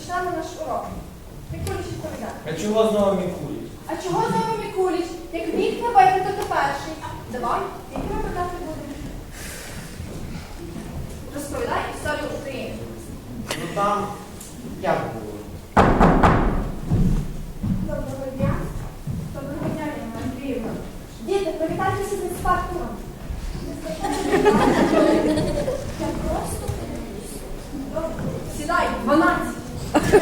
почнемо наш урок. Мікуліч відповідає. А чого знову Мікуліч? А чого знову Мікуліч? Як вік набити, то ти перший. Давай, які ми питати будемо? Розповідай історію України. Ну там як було? Доброго дня. Доброго дня, Ірина Андріївна. Діти, привітайтеся з інспектором. Я просто Добре. Сідай, 12. Ну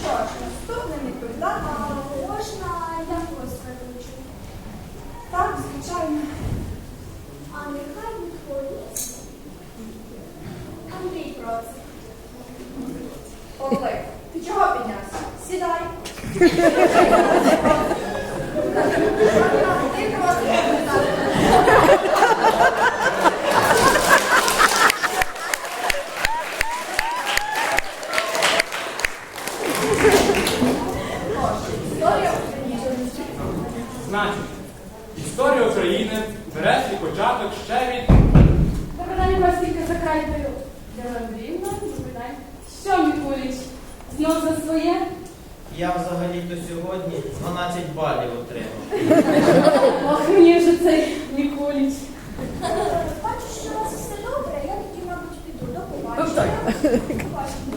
що ж, наступним відповідати можна я когось? Так, звичайно. А? Сідай. Ти просто відповідати. Історія України. Значить, історія України бере свій початок ще від вас тільки за край даю. Андріївна, добрий. Що, Мікуліч, знов за своє? Я взагалі-то сьогодні 12 балів отримав. Ох, мені вже цей Мікуліч. Бачу, що у вас все добре, я тоді, мабуть, піду. До побачення. Побачення.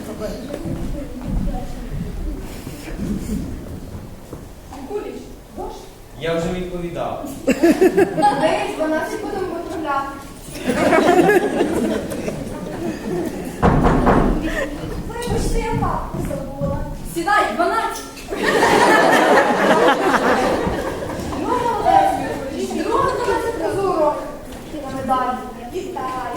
Я вже відповідав. Надеюсь, 12 будемо виправляти. Вибачте, я папку забула. Сідай, 12. Ну, молодець, Мірошка. це 12 разу. Ти на медалі. Вітаю.